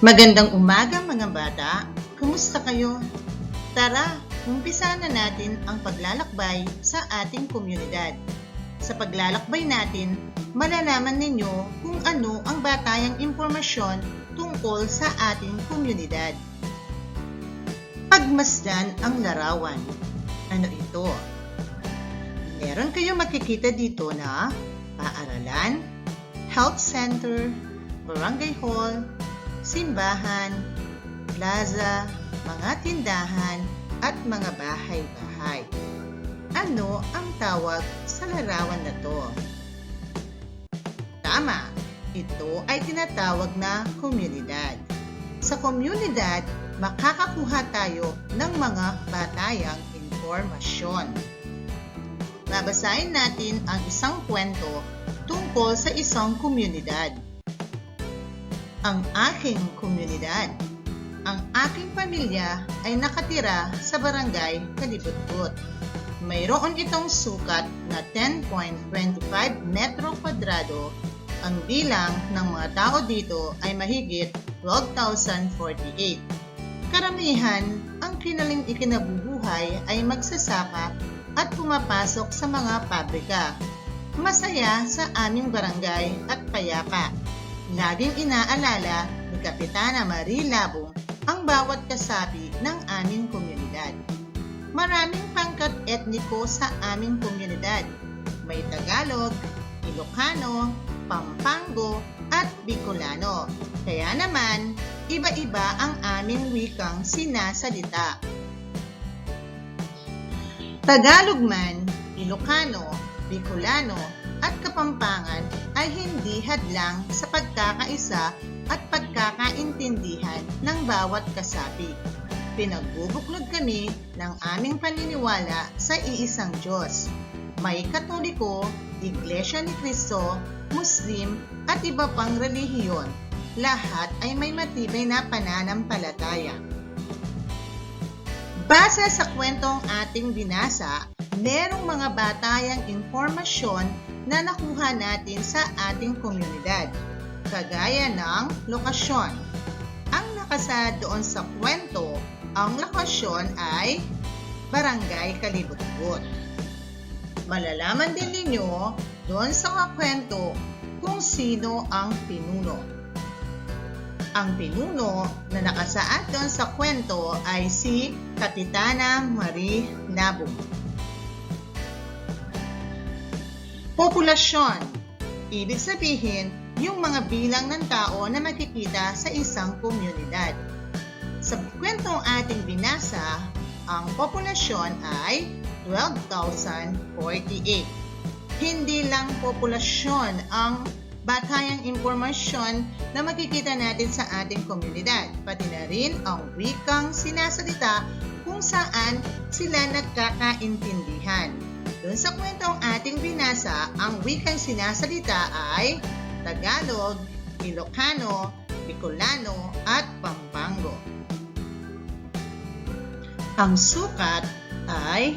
Magandang umaga mga bata. Kumusta kayo? Tara, umpisa na natin ang paglalakbay sa ating komunidad. Sa paglalakbay natin, malalaman ninyo kung ano ang batayang impormasyon tungkol sa ating komunidad. Pagmasdan ang larawan. Ano ito? Meron kayo makikita dito na paaralan, health center, barangay hall, simbahan, plaza, mga tindahan, at mga bahay-bahay. Ano ang tawag sa larawan na to? Tama, ito ay tinatawag na komunidad. Sa komunidad, makakakuha tayo ng mga batayang informasyon. Babasahin natin ang isang kwento tungkol sa isang komunidad. Ang aking komunidad. Ang aking pamilya ay nakatira sa barangay Kalibutbut. Mayroon itong sukat na 10.25 metro kwadrado. Ang bilang ng mga tao dito ay mahigit 12,048. Karamihan, ang kinaling ikinabubuhay ay magsasaka at pumapasok sa mga pabrika. Masaya sa aming barangay at payapa. Laging inaalala ni Kapitana Marie Labong ang bawat kasapi ng aming komunidad. Maraming pangkat etniko sa aming komunidad. May Tagalog, Ilocano, Pampango, at Bicolano. Kaya naman, iba-iba ang aming wikang sinasalita. Tagalog man, Ilocano, Bicolano, at Kapampangan ay hindi hadlang sa pagkakaisa at pagkakaintindihan ng bawat kasapi. Pinagbubuklod kami ng aming paniniwala sa iisang Diyos. May Katoliko, Iglesia ni Cristo, Muslim at iba pang relihiyon. Lahat ay may matibay na pananampalataya. Base sa kwentong ating binasa, merong mga batayang impormasyon na nakuha natin sa ating komunidad, kagaya ng lokasyon. Ang nakasa doon sa kwento, ang lokasyon ay Barangay Kalibutbut. Malalaman din ninyo doon sa kwento kung sino ang pinuno. Ang pinuno na nakasaad doon sa kwento ay si Kapitana Marie Nabong. Populasyon. Ibig sabihin, yung mga bilang ng tao na makikita sa isang komunidad. Sa kwentong ating binasa, ang populasyon ay 12,048. Hindi lang populasyon ang batayang impormasyon na makikita natin sa ating komunidad, pati na rin ang wikang sinasalita kung saan sila nagkakaintindihan. Doon sa kwentong ating binasa, ang wikang sinasalita ay Tagalog, Ilocano, Bicolano, at Pampango. Ang sukat ay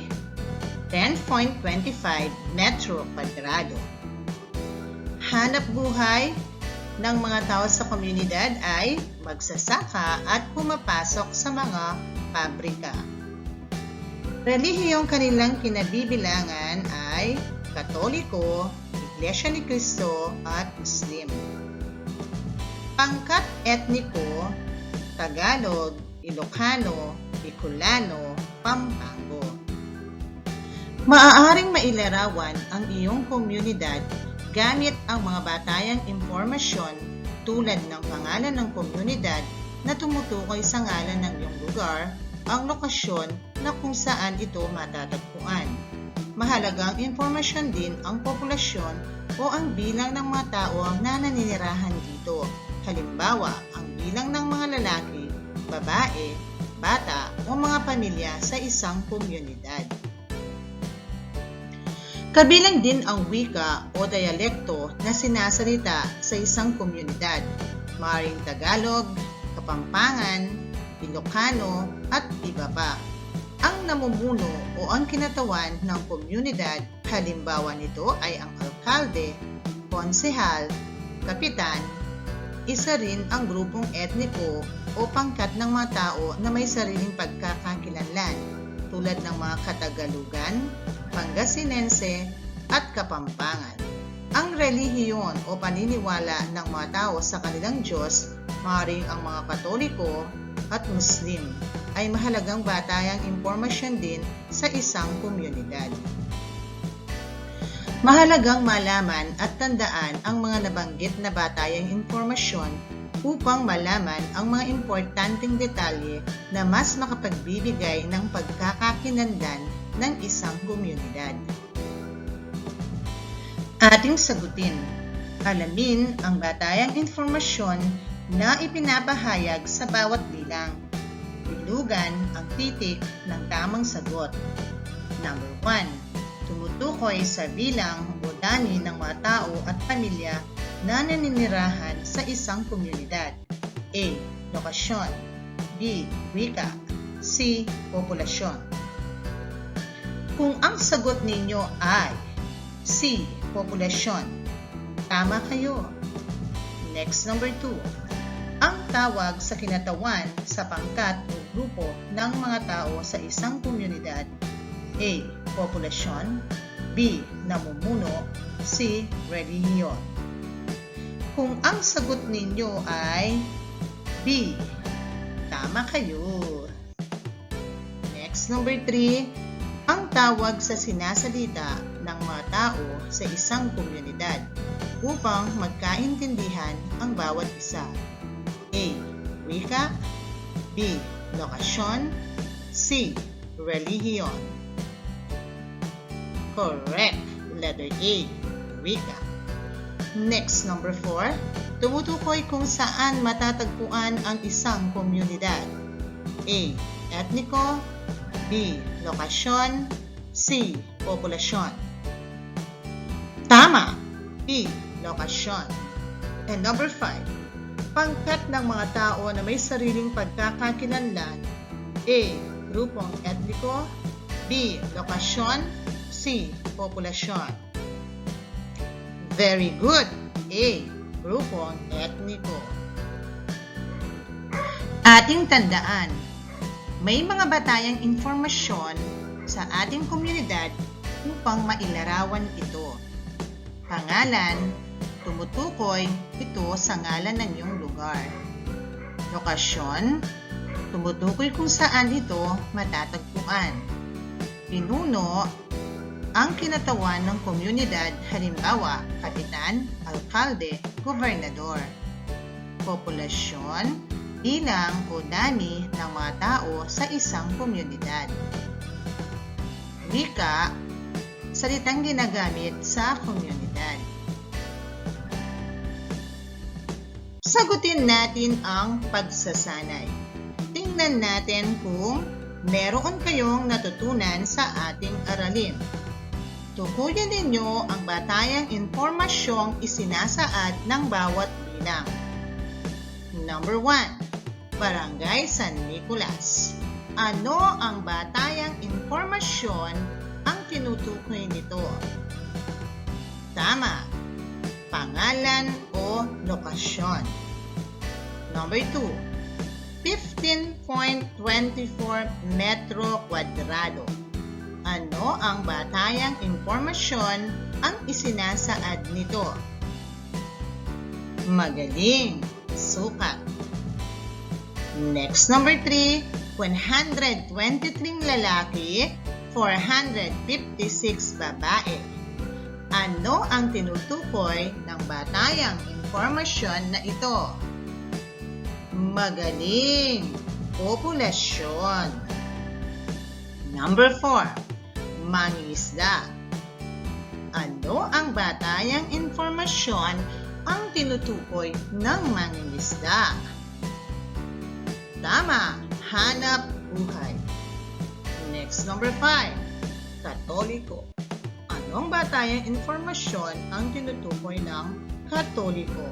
10.25 metro kwadrado. Hanap buhay ng mga tao sa komunidad ay magsasaka at pumapasok sa mga pabrika. Relihiyong kanilang kinabibilangan ay Katoliko, Iglesia ni Cristo at Muslim. Pangkat etniko, Tagalog, Ilocano, Bicolano, Pampango. Maaaring mailarawan ang iyong komunidad gamit ang mga batayang impormasyon tulad ng pangalan ng komunidad na tumutukoy sa ngalan ng iyong lugar, ang lokasyon na kung saan ito matatagpuan. Mahalagang impormasyon din ang populasyon o ang bilang ng mga tao na naninirahan dito. Halimbawa, ang bilang ng mga lalaki, babae, bata o mga pamilya sa isang komunidad. Kabilang din ang wika o dialekto na sinasalita sa isang komunidad, maaaring Tagalog, Kapampangan, Ilocano at iba pa. Ang namumuno o ang kinatawan ng komunidad, halimbawa nito ay ang alkalde, konsehal, kapitan, isa rin ang grupong etniko o pangkat ng mga tao na may sariling pagkakakilanlan tulad ng mga Katagalugan, Pangasinense at Kapampangan. Ang relihiyon o paniniwala ng mga tao sa kanilang Diyos, maaaring ang mga Katoliko at Muslim, ay mahalagang batayang impormasyon din sa isang komunidad. Mahalagang malaman at tandaan ang mga nabanggit na batayang impormasyon upang malaman ang mga importanteng detalye na mas makapagbibigay ng pagkakakinandan ng isang komunidad. Ating sagutin. Alamin ang batayang informasyon na ipinapahayag sa bawat bilang. Bilugan ang titik ng tamang sagot. Number 1 tumutukoy sa bilang o dami ng mga tao at pamilya na naninirahan sa isang komunidad. A. Lokasyon B. Wika C. Populasyon Kung ang sagot ninyo ay C. Populasyon, tama kayo. Next, number 2. Ang tawag sa kinatawan sa pangkat o grupo ng mga tao sa isang komunidad A. Populasyon B. Namumuno C. Relihiyon Kung ang sagot ninyo ay B. Tama kayo. Next, number 3. Ang tawag sa sinasalita ng mga tao sa isang komunidad upang magkaintindihan ang bawat isa. A. Wika B. Lokasyon C. Relihiyon Correct. Letter A. Wika. Next, number 4. Tumutukoy kung saan matatagpuan ang isang komunidad. A. Etniko B. Lokasyon C. Populasyon Tama! B. Lokasyon And number 5. Pangkat ng mga tao na may sariling pagkakakilanlan A. Grupong etniko B. Lokasyon C. Populasyon. Very good. A. Grupong etniko. Ating tandaan, may mga batayang informasyon sa ating komunidad upang mailarawan ito. Pangalan, tumutukoy ito sa ngalan ng iyong lugar. Lokasyon, tumutukoy kung saan ito matatagpuan. Pinuno, ang kinatawan ng komunidad halimbawa kapitan, alkalde, gobernador. Populasyon, bilang o dami ng mga tao sa isang komunidad. Wika, salitang ginagamit sa komunidad. Sagutin natin ang pagsasanay. Tingnan natin kung meron kayong natutunan sa ating aralin. Tukuyin ninyo ang batayang impormasyong isinasaad ng bawat bilang. Number 1. Barangay San Nicolas. Ano ang batayang impormasyon ang tinutukoy nito? Tama. Pangalan o lokasyon. Number 2. 15.24 metro kwadrado. Ano ang batayang impormasyon ang isinasaad nito? Magaling! Sukat! Next, number 3, 123 lalaki, 456 babae. Ano ang tinutukoy ng batayang impormasyon na ito? Magaling! Populasyon. Number 4 mangingisda. Ano ang batayang informasyon ang tinutukoy ng mangingisda? Tama, hanap buhay. Next, number 5. Katoliko. Anong batayang informasyon ang tinutukoy ng Katoliko?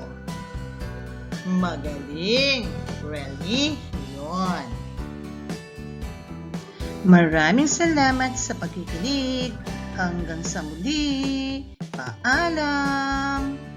Magaling! Relihiyon. Maraming salamat sa pagkikinig. Hanggang sa muli. Paalam!